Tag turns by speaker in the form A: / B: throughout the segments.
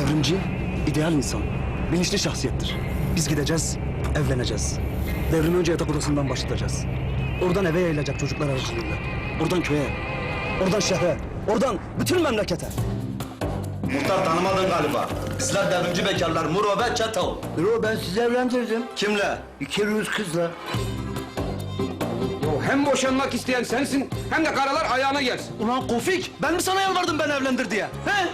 A: Devrimci, ideal insan, bilinçli şahsiyettir. Biz gideceğiz, evleneceğiz. Devrimi önce yatak odasından başlatacağız. Oradan eve yayılacak çocuklar aracılığıyla. Oradan köye, oradan şehre, oradan bütün memlekete.
B: Muhtar tanımadın galiba. Bizler devrimci bekarlar Muro ve Çeto.
C: Yo ben sizi evlendirdim.
B: Kimle?
C: İki Rus kızla.
D: Yo, hem boşanmak isteyen sensin hem de karalar ayağına gelsin.
A: Ulan Kofik, ben mi sana yalvardım ben evlendir diye? He?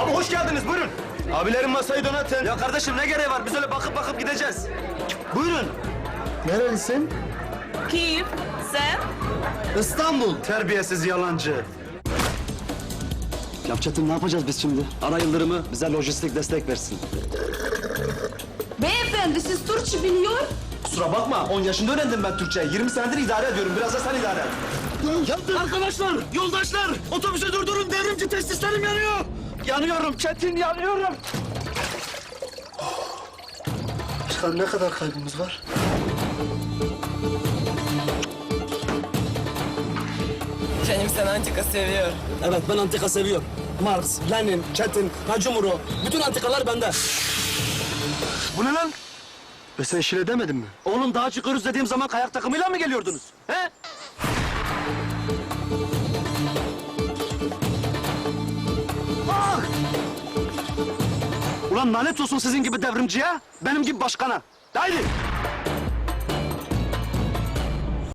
B: Abi hoş geldiniz buyurun. Abilerin masayı donatın. Ya kardeşim ne gereği var? Biz öyle bakıp bakıp gideceğiz. Buyurun.
C: Nerelisin?
E: Kiev, sen?
B: İstanbul. Terbiyesiz yalancı.
A: Ya Çetin ne yapacağız biz şimdi? Ara Yıldırım'ı bize lojistik destek versin.
E: Beyefendi siz Türkçe biliyor?
B: Kusura bakma 10 yaşında öğrendim ben Türkçe. 20 senedir idare ediyorum. Biraz da sen idare et.
A: Arkadaşlar, yoldaşlar, otobüse durdurun devrimci testislerim yanıyor. Yanıyorum Çetin, yanıyorum.
C: Başkan ne kadar kaybımız var?
F: Canım sen antika seviyor.
A: Evet ben antika seviyorum. Marx, Lenin, Çetin, Hacı Muro. Bütün antikalar bende.
B: Bu ne lan? Ve sen şile demedin mi?
A: Oğlum daha çıkıyoruz dediğim zaman kayak takımıyla mı geliyordunuz? He? Ulan lanet olsun sizin gibi devrimciye, benim gibi başkana. Haydi.